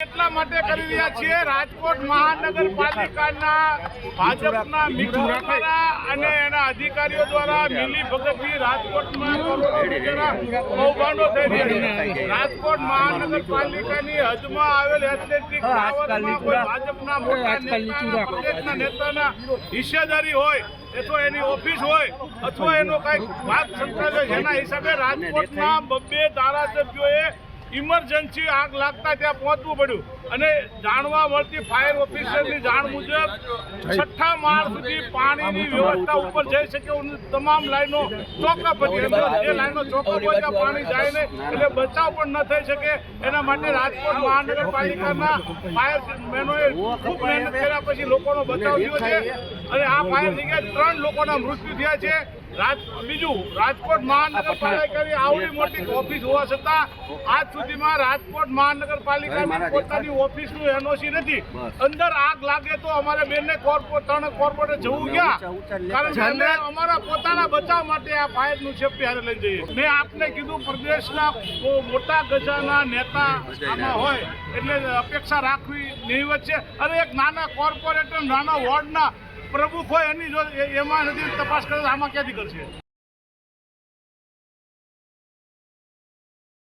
એટલા માટે કરી રહ્યા છીએ. રાજકોટ મહાનગરપાલિકાના ભાજપના દ્વારા અને એના અધિકારીઓ દ્વારા મિલી ભગતથી રાજકોટમાં કૌભાંડો થઈ રહ્યા છે. રાજકોટ મહાનગરપાલિકાની હદમાં આવેલ એથ્લેટિક ભાજપના મોટા નેતાના હિસ્સેદારી હોય અથવા એની ઓફિસ હોય અથવા એનો કંઈક ભાગ સંચાલક એના હિસાબે રાજકોટના બબ્બે ધારાસભ્યોએ ઇમરજન્સી આગ લાગતા ત્યાં પહોંચવું પડ્યું. અને જાણવા મળતી ફાયર ઓફિસરની જાણ મુજબ છઠ્ઠા માળ સુધી પાણીની વ્યવસ્થા ઉપર જઈ શકે તમામ લાઈનો ચોકઅપ હતી. જે લાઈનો ચોકઅપ હોય ત્યાં પાણી જાય નહીં એટલે બચાવ પણ ન થઈ શકે. એના માટે રાજકોટ મહાનગરપાલિકાના ફાયર મેનોએ ખૂબ મહેનત કર્યા પછી લોકોનો બચાવ થયો છે. અને આ ફાયર જગ્યાએ ત્રણ લોકોના મૃત્યુ થયા છે. બીજું રાજકોટ મહાનગરપાલિકાની આવડી મોટી ઓફિસ હોવા છતાં આજ સુધીમાં રાજકોટ મહાનગરપાલિકાની પોતાની ઓફિસનું એનઓસી નથી. અંદર આગ લાગે તો અમારે બેને કોર્પો ત્રણ કોર્પોરેટ જવું ગયા કારણ કે અમે અમારા પોતાના બચાવ માટે આ ફાયરનું સેફ્ટી હારે લઈ જઈએ. મેં આપને કીધું પ્રદેશના મોટા ગજાના નેતા આમાં હોય એટલે અપેક્ષા રાખવી નહીવત છે. અને એક નાના કોર્પોરેટર નાના વોર્ડના પ્રમુખ હોય એની જો એમાં નથી તપાસ કરે તો આમાં ક્યાંથી કરશે?